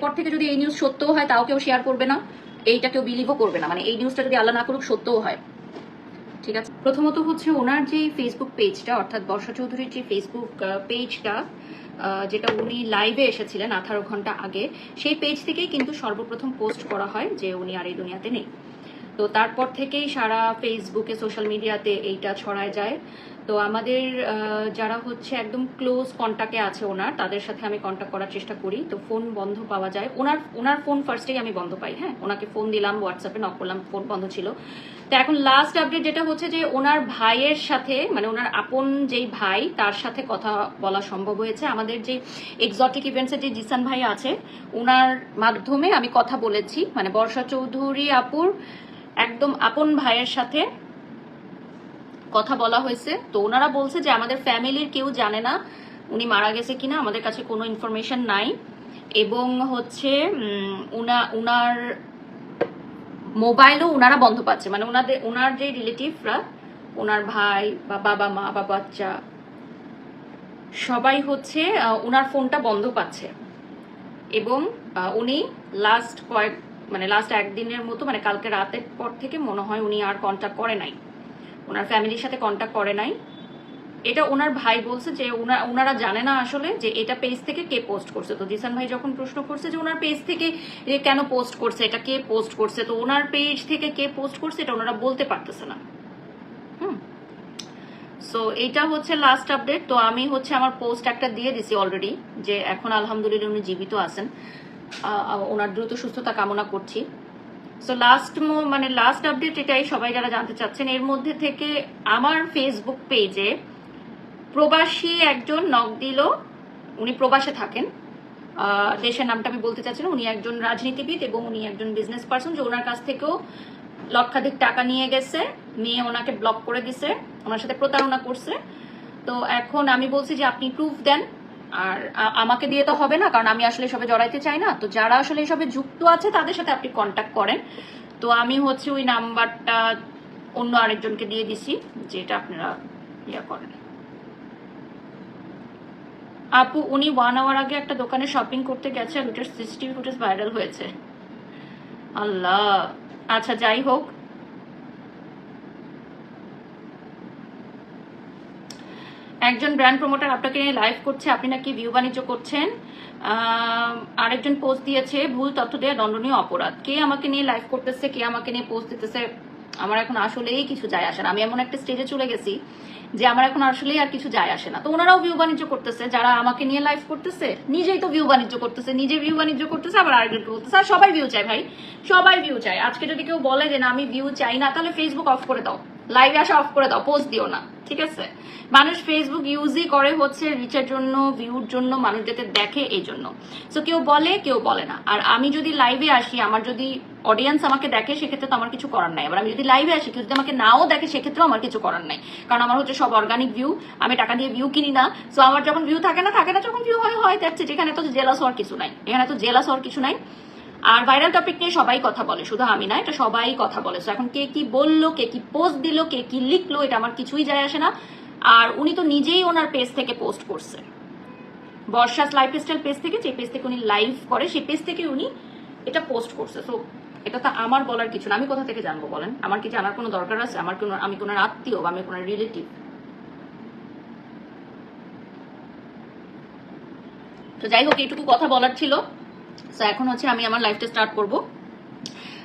এরপর থেকে যদি এই নিউজ সত্যও হয়, তাও কেউ শেয়ার করবে না। এইটা কেউ বিলিভও করবে না। মানে এই নিউজটা যদি আল্লাহ না করুক, সত্যও হয়। ঠিক আছে? প্রথমত হচ্ছে ওনার যে ফেসবুক পেজটা অর্থাৎ বর্ষা চৌধুরীর যে ফেসবুক পেজটা যেটা উনি লাইভে এসেছিলেন আঠারো ঘণ্টা আগে, সেই পেজ থেকেই কিন্তু সর্বপ্রথম পোস্ট করা হয় যে উনি আর এই দুনিয়াতে নেই। তো তারপর থেকেই সারা ফেসবুকে সোশ্যাল মিডিয়াতে এইটা ছড়ায় যায়। তো আমাদের যারা হচ্ছে একদম ক্লোজ কন্ট্যাক্টে আছে ওনার, তাদের সাথে আমি কন্ট্যাক্ট করার চেষ্টা করি। তো ফোন বন্ধ পাওয়া যায়। ওনার ওনার ফোন ফার্স্টেই আমি বন্ধ পাই হ্যাঁ? ওনাকে ফোন দিলাম হোয়াটসঅ্যাপে নক করলাম ফোন বন্ধ ছিল। তো এখন লাস্ট আপডেট যেটা হচ্ছে যে, ওনার ভাইয়ের সাথে মানে ওনার আপন যেই ভাই, তার সাথে কথা বলা সম্ভব হয়েছে। আমাদের যে এক্সটিক ইভেন্টসের যে জিসান ভাই আছে, ওনার মাধ্যমে আমি কথা বলেছি। মানে বর্ষা চৌধুরী আপুর একদম আপন ভাইয়ের সাথে কথা বলা হয়েছে। তো ওনারা বলছে যে আমাদের ফ্যামিলির কেউ জানে না উনি মারা গেছে কিনা, আমাদের কাছে কোনো ইনফরমেশন নাই। এবং হচ্ছে উনা, উনার মোবাইলও ওনারা বন্ধ পাচ্ছে। মানে ওনাদের ওনার যে রিলেটিভরা ওনার ভাই বা বাবা, মা বা বাচ্চা, সবাই হচ্ছে ওনার ফোনটা বন্ধ পাচ্ছে। এবং উনি লাস্ট কয়েক মানে লাস্ট একদিনের মতো মানে কালকে রাতের পর থেকে মনে হয় উনি আর কন্ট্যাক্ট করে নাই। ওনার ফ্যামিলির সাথে কন্ট্যাক্ট করে নাই। এটা ওনার ভাই বলছে যে ওনা- ওনারা জানে না আসলে যে এটা পেজ থেকে কে পোস্ট করছে। তো জিসান ভাই যখন প্রশ্ন করছে যে ওনার পেজ থেকে কেন পোস্ট করছে, এটা কে পোস্ট করছে? তো ওনার পেজ থেকে কে পোস্ট করছে এটা ওনারা বলতে পারতেছে না। হুম। সো এইটা হচ্ছে লাস্ট আপডেট তো আমি হচ্ছে আমার পোস্ট একটা দিয়ে দিছি অলরেডি যে এখন আলহামদুলিল্লাহ উনি জীবিত আছেন। ওনার দ্রুত সুস্থতা কামনা করছি। সো লাস্ট মানে লাস্ট আপডেট এটাই সবাই যারা জানতে চাচ্ছেন। এর মধ্যে থেকে আমার ফেসবুক পেজে প্রবাসী একজন নক দিল। উনি প্রবাসে থাকেন। দেশের নামটা আমি বলতে চাচ্ছি উনি একজন রাজনীতিবিদ এবং উনি একজন বিজনেস পার্সন যে ওনার কাছ থেকেও লক্ষাধিক টাকা নিয়ে গেছে, নিয়ে ওনাকে ব্লক করে দিছে, ওনার সাথে প্রতারণা করছে। তো এখন আমি বলছি যে আপনি প্রুফ দেন। আর আমাকে দিয়ে তো হবে না, কারণ আমি আসলে এসবে জড়াইতে চাই না। তো যারা আসলে এসবে যুক্ত আছে, তাদের সাথে আপনি কন্ট্যাক্ট করেন। তো আমি হচ্ছে ওই নাম্বারটা অন্য আরেকজনকে দিয়ে দিছি, যেটা আপনারা ইয়া করেন। আপু, উনি ওয়ান আওয়ার আগে একটা দোকানে শপিং করতে গেছে, আর ওটার সিসিটিভি ফুটেজ ভাইরাল হয়েছে। আল্লাহ। আচ্ছা যাই হোক। একজন ব্র্যান্ড প্রমোটার আপনাকে নিয়ে লাইভ করছে, আপনি নাকি ভিউ বাণিজ্য করছেন। আরেকজন পোস্ট দিয়েছে, ভুল তথ্য দেওয়া দণ্ডনীয় অপরাধ। কে আমাকে নিয়ে লাইভ করতেছে, কে আমাকে নিয়ে পোস্ট দিতেছে, আমার এখন আসলেই কিছু যায় আসে না। আমি এমন একটা স্টেজে চলে গেছি যে আমার এখন আসলেই আর কিছু যায় আসে না। তো ওনারাও ভিউ বাণিজ্য করতেছে, যারা আমাকে নিয়ে লাইভ করতেছে, নিজেই তো ভিউ বাণিজ্য করতেছে, নিজে ভিউ বাণিজ্য করতেছে, আবার আরেকজনকে বলতেছে, আর সবাই ভিউ চায় ভাই, সবাই ভিউ চায়। আজকে যদি কেউ বলে যে না, আমি ভিউ চাই না, তাহলে ফেসবুক অফ করে দাও। লাইভে আসা অফ করে দাও পোস্ট দিও না, ঠিক আছে? মানুষ ফেসবুক ইউজই করে হচ্ছে রিচের জন্য ভিউর জন্য, মানুষ যাতে দেখে এই জন্য। সো কেউ বলে কেউ বলে না। আর আমি যদি লাইভে আসি, আমার যদি অডিয়েন্স আমাকে দেখে, সেক্ষেত্রে তো আমার কিছু করার নাই। এবার আমি যদি লাইভে আসি, কেউ যদি আমাকে নাও দেখে, সেক্ষেত্রেও আমার কিছু করার নাই। কারণ আমার হচ্ছে সব অর্গানিক ভিউ আমি টাকা দিয়ে ভিউ কিনি না। সো আমার যখন ভিউ থাকে না থাকে না, যখন ভিউ হয় হয়, দেখছে। এখানে তো জেলাস হওয়ার কিছু নাই। এখানে তো জেলাস হওয়ার কিছু নাই। আর ভাইরাল টপিক নিয়ে সবাই কথা বলে, শুধু আমি না, এটা সবাই কথা বলে। এখন কে কি বলল, কে কি পোস্ট দিল, কে কি লিখলো, এটা আমার কিছুই যায় আসে না। আর উনি তো নিজেই ওনার পেজ থেকে পোস্ট করছে। বর্ষাস লাইফ স্টাইল পেজ থেকে, যে পেজ থেকে উনি লাইভ করে, সেই পেজ থেকে উনি এটা পোস্ট করছে। তো এটা তো আমার বলার কিছু না। আমি কোথা থেকে জানব বলেন? আমার কি জানার কোনো দরকার আছে? আমার কোনো, আমি কোনো আত্মীয় বা আমি কোনো রিলেটিভ তো যাই হোক, এইটুকু কথা বলার ছিল। সো এখন হচ্ছে আমি আমার লাইফটা স্টার্ট করব।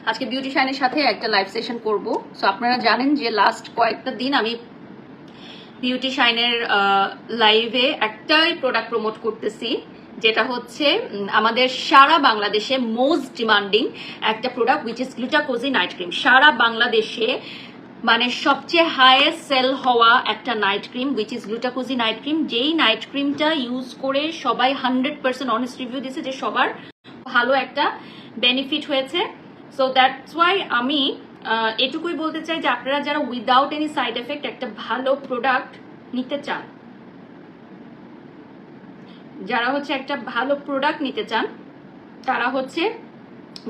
আজকে বিউটিশিয়ানের সাথে একটা লাইভ সেশন করব। সো আপনারা জানেন যে লাস্ট কয়েকটা দিন আমি বিউটি শাইনের লাইভে একটাই প্রোডাক্ট প্রমোট করতেছি, যেটা হচ্ছে আমাদের সারা বাংলাদেশে মোস্ট ডিমান্ডিং একটা প্রোডাক্ট উইচ ইস গ্লুটাকোজি নাইট ক্রিম সারা বাংলাদেশে মানে সবচেয়ে হায়েস্ট সেল হওয়া একটা নাইট ক্রিম উইচ ইস গ্লুটাকোজি নাইট ক্রিম যেই নাইট ক্রিমটা ইউজ করে সবাই হান্ড্রেড পার্সেন্ট অনেস্ট রিভিউ দিয়েছে যে সবার ভালো একটা বেনিফিট হয়েছে। সো দ্যাটস ওয়াই আমি এটুকুই বলতে চাই যে আপনারা যারা উইদাউট এনি সাইড এফেক্ট একটা ভালো প্রোডাক্ট নিতে চান, যারা হচ্ছে একটা ভালো প্রোডাক্ট নিতে চান, তারা হচ্ছে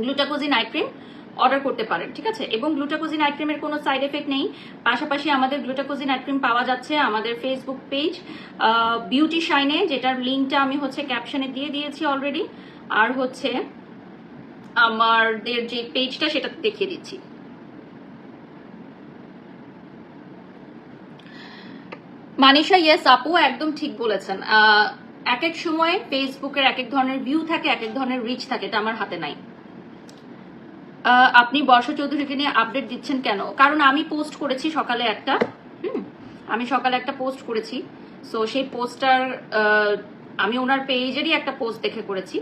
গ্লুটাকোজি নাইট ক্রিম অর্ডার করতে পারেন, ঠিক আছে? এবং গ্লুটাকোজি নাইট ক্রিমের কোনো সাইড এফেক্ট নেই। পাশাপাশি আমাদের গ্লুটাকোজিন নাইট ক্রিম পাওয়া যাচ্ছে আমাদের ফেসবুক পেজ বিউটি শাইনে যেটার লিঙ্কটা আমি হচ্ছে ক্যাপশনে দিয়ে দিয়েছি অলরেডি আর হচ্ছে আমাদের যে পেজটা সেটা দেখিয়ে দিচ্ছি। মানিষা ইয়েস আপু একদম ঠিক বলেছেন। এক এক সময় ফেসবুকের এক এক ধরনের ভিউ থাকে এক এক ধরনের রিচ থাকে, এটা আমার হাতে নাই। আপনি বর্ষা চৌধুরীকে নিয়ে আপডেট দিচ্ছেন কেন? কারণ আমি পোস্ট করেছি সকালে একটা, হুম? আমি সকালে একটা পোস্ট করেছি। সো সেই পোস্টটার আমি ওনার পেজেরই একটা পোস্ট দেখে করেছি।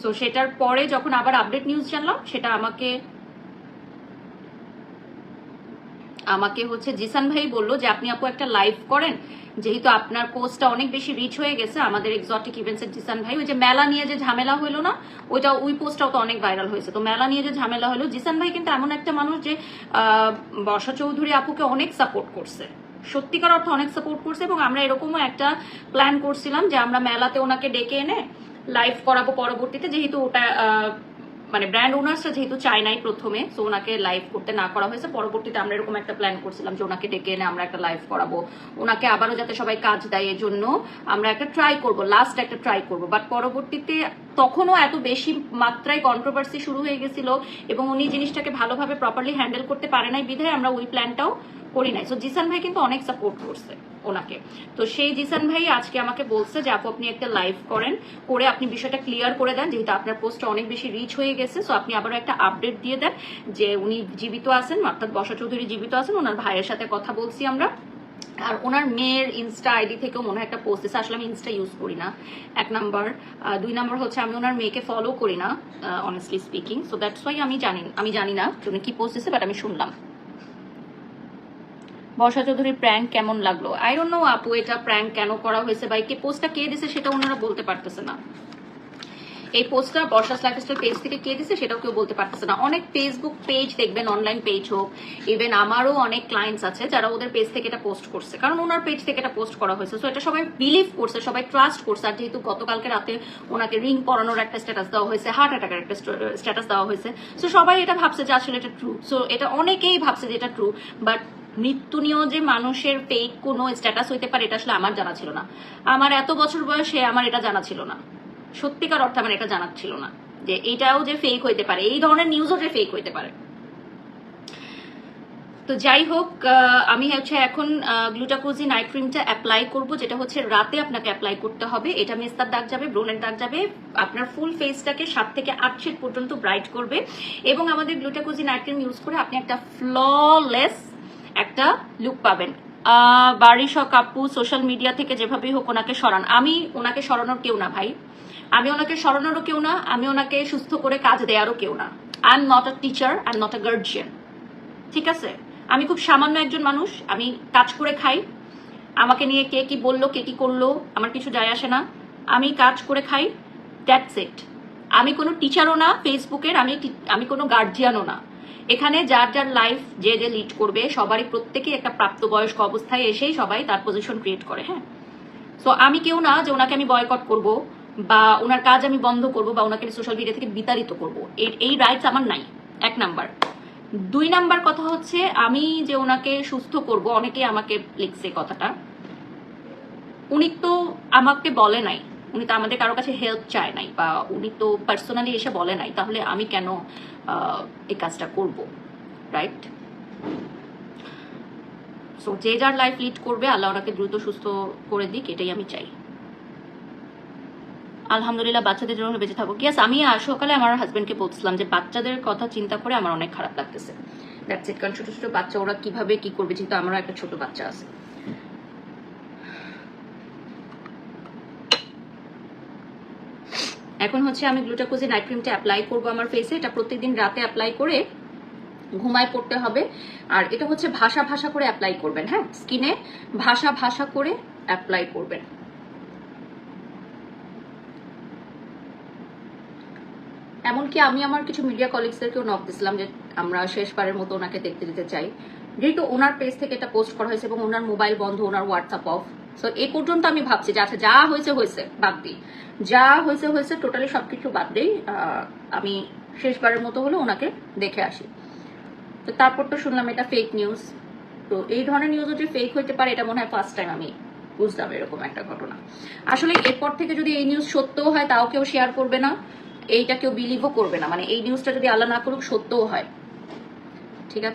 সো সেটার পরে যখন আবার আপডেট নিউজ জানলাম, সেটা আমাকে আমাকে হচ্ছে জিসান ভাই বলল যে, আপনি আপু একটা লাইভ করেন। যেহেতু আপনার পোস্টটা অনেক বেশি রিচ হয়ে গেছে, আমাদের এক্সটিক ইভেন্টসের জিসান ভাই, ওই যে মেলা নিয়ে যে ঝামেলা হলো না, ওইটা ওই পোস্টটাও তো অনেক ভাইরাল হয়েছে। তো মেলা নিয়ে যে ঝামেলা হলো জিসান ভাই কিন্তু এমন একটা মানুষ যে বর্ষা চৌধুরী আপুকে অনেক সাপোর্ট করছে। সত্যিকার অর্থ অনেক সাপোর্ট করছে এবং আমরা এরকমও একটা প্ল্যান করছিলাম যে, আমরা মেলাতে ওনাকে ডেকে এনে লাইভ করাবো পরবর্তীতে। যেহেতু ওটা মানে ব্র্যান্ড ওনার্সরা যেহেতু চায় নাই প্রথমে সো ওনাকে লাইভ করতে না করা হয়েছে, পরবর্তীতে আমরা এরকম একটা প্ল্যান করছিলাম যে ওনাকে ডেকে এনে আমরা একটা লাইভ করাবো। ওনাকে আবারও যাতে সবাই কাজ দেয় এর জন্য আমরা একটা ট্রাই করব লাস্ট একটা ট্রাই করব। বাট পরবর্তীতে তখনও এত বেশি মাত্রায় কন্ট্রোভার্সি শুরু হয়ে গেছিল এবং উনি জিনিসটাকে ভালোভাবে প্রপারলি হ্যান্ডেল করতে পারে নাই বিধায় আমরা ওই প্ল্যানটাও করি নাই। সো জিসান ভাই কিন্তু অনেক সাপোর্ট করছে ওনাকে। তো সেই জিসান ভাই আজকে আমাকে বলছে যে, আপু, আপনি একটা লাইভ করেন, করে আপনি বিষয়টা ক্লিয়ার করে দেন, যেহেতু আপনার পোস্টটা অনেক বেশি রিচ হয়ে গেছে সো আপনি আবারও একটা আপডেট দিয়ে দেন যে উনি জীবিত আছেন, অর্থাৎ বর্ষা চৌধুরী জীবিত আছেন, ওনার ভাইয়ের সাথে কথা বলছি আমরা। আর ওনার মেয়ের ইনস্টা আইডি থেকেও মনে হয় একটা পোস্ট এসে আসলে আমি ইনস্টা ইউজ করি না। এক নাম্বার দুই নাম্বার হচ্ছে আমি ওনার মেয়েকে ফলো করি না honestly speaking so that's why আমি জানি আমি জানি না উনি কি পোস্ট এসে বাট আমি শুনলাম। বর্ষা চৌধুরীর প্র্যাঙ্ক কেমন লাগল? আই ডোন্ট নো আপু, এটা প্র্যাঙ্ক কেন করা হয়েছে বা কে পোস্টটা কে দিছে সেটা ওনারা বলতে পারতেছে না। এই পোস্টটা বর্ষা লাইফস্টাইল পেজ থেকে কে দিছে সেটাও কেউ বলতে পারতেছে না। অনেক ফেসবুক পেজ দেখবেন অনলাইন পেজ হোক ইভেন আমারও অনেক ক্লায়েন্টস আছে যারা ওদের পেজ থেকে এটা পোস্ট করছে। কারণ ওনার পেজ থেকে এটা পোস্ট করা হয়েছে। সো এটা সবাই বিলিভ করছে, সবাই ট্রাস্ট করছে। আর যেহেতু গতকালকে রাতে ওনাকে রিং পরানোর একটা স্ট্যাটাস দেওয়া হয়েছে হার্ট অ্যাটাকের একটা স্ট্যাটাস দেওয়া হয়েছে। সো সবাই এটা ভাবছে যে আসলে এটা ট্রু সো এটা অনেকেই ভাবছে যে এটা ট্রু বাট মৃত্যু নিয়েও যে মানুষের ফেক কোনো স্ট্যাটাস হইতে পারে, এটা আসলে আমার জানা ছিল না। আমার এত বছর বয়সে আমার এটা জানা ছিল না। সত্যিকার অর্থে আমার এটা জানা ছিল না যে এটাও যে ফেক হইতে পারে এই ধরনের নিউজও যে ফেক হইতে পারে। তো যাই হোক আমি হচ্ছে এখন গ্লুটাকোজি নাইট ক্রিমটা অ্যাপ্লাই করব যেটা হচ্ছে রাতে আপনাকে অ্যাপ্লাই করতে হবে। এটা মেস্তার দাগ যাবে ব্রোনের দাগ যাবে আপনার ফুল ফেসটাকে সাত থেকে আট শেড পর্যন্ত ব্রাইট করবে এবং আমাদের গ্লুটাকোজি নাইট ক্রিম ইউজ করে আপনি একটা ফ্ললেস একটা লুক পাবেন। আহ, বারিশক আপু সোশ্যাল মিডিয়া থেকে যেভাবেই হোক ওনাকে সরান। আমি ওনাকে সরানোর কেউ না ভাই। আমি ওনাকে সরানোরও কেউ না, আমি ওনাকে সুস্থ করে কাজ দেওয়ারও কেউ না। I am not a teacher I am not a guardian ঠিক আছে? আমি খুব সামান্য একজন মানুষ, আমি কাজ করে খাই। আমাকে নিয়ে কে কি বলল, কে কি করল, আমার কিছু যায় আসে না। আমি কাজ করে খাই দ্যাটস ইট আমি কোনো টিচারও না ফেসবুকের আমি আমি কোনো গার্জিয়ানও না। এখানে যার যার লাইফ যে যে লিড করবে, সবারই প্রত্যেকেই একটা প্রাপ্তবয়স্ক অবস্থায় এসেই সবাই তার পজিশন ক্রিয়েট করে হ্যাঁ? সো আমি কেউ না যে ওনাকে আমি বয়কট করব। বা ওনার কাজ আমি বন্ধ করব বা ওনাকে সোশ্যাল মিডিয়া থেকে বিতাড়িত করব। এই- এই রাইটস আমার নাই, এক নাম্বার দুই নাম্বার কথা হচ্ছে, আমি যে ওনাকে সুস্থ করব, অনেকেই আমাকে লিখছে কথাটা। উনি তো আমাকে বলে নাই, উনি তো আমাদের কারও কাছে হেল্প চায় নাই বা উনি তো পার্সোনালি এসে বলে নাই, তাহলে আমি কেন এই কাজটা করব রাইট সো যে যার লাইফ লিড করবে, আল্লাহ ওনাকে দ্রুত সুস্থ করে দিক, এটাই আমি চাই। আলহামদুলিল্লাহ বাচ্চাদের জন্য বেঁচে থাকুক। ইয়াস আমি সকালে আমার হাজবেন্ডকে বলছিলাম যে বাচ্চাদের কথা চিন্তা করে আমার অনেক খারাপ লাগতেছে। ইট কারণ ছোট ছোট বাচ্চা, ওরা কীভাবে কি করবে যেহেতু আমারও একটা ছোট বাচ্চা আছে। এখন হচ্ছে আমি গ্লুটাকোজি নাইট ক্রিমটা অ্যাপ্লাই করব আমার ফেসে এটা প্রত্যেকদিন রাতে অ্যাপ্লাই করে ঘুমায় পড়তে হবে। আর এটা হচ্ছে ভাষা ভাষা করে অ্যাপ্লাই করবেন হ্যাঁ? স্কিনে ভাষা ভাষা করে অ্যাপ্লাই করবেন। এমনকি আমি আমার কিছু মিডিয়া কলিগসদেরকেও নক দিছিলাম যে আমরা শেষবারের মতো ওনাকে দেখতে দিতে চাই। যেহেতু ওনার পেজ থেকে এটা পোস্ট করা হয়েছে এবং ওনার মোবাইল বন্ধ, ওনার হোয়াটসঅ্যাপ অফ সো এ পর্যন্ত আমি ভাবছি যে আচ্ছা যা হয়েছে হয়েছে, বাদ দিই। যা হয়েছে হয়েছে টোটালি সবকিছু বাদ দিই। আমি শেষবারের মতো হলে ওনাকে দেখে আসি। তো তারপর তো শুনলাম এটা ফেক নিউজ তো এই ধরনের নিউজও যে ফেক হইতে পারে, এটা মনে হয় ফার্স্ট টাইম আমি বুঝলাম এরকম একটা ঘটনা। আসলে এরপর থেকে যদি এই নিউজ সত্যও হয়, তাও কেউ শেয়ার করবে না। এইটা কেউ বিলিভও করবে না। মানে এই নিউজটা যদি আল্লাহ না করুক, সত্যও হয়। ঠিক আছে?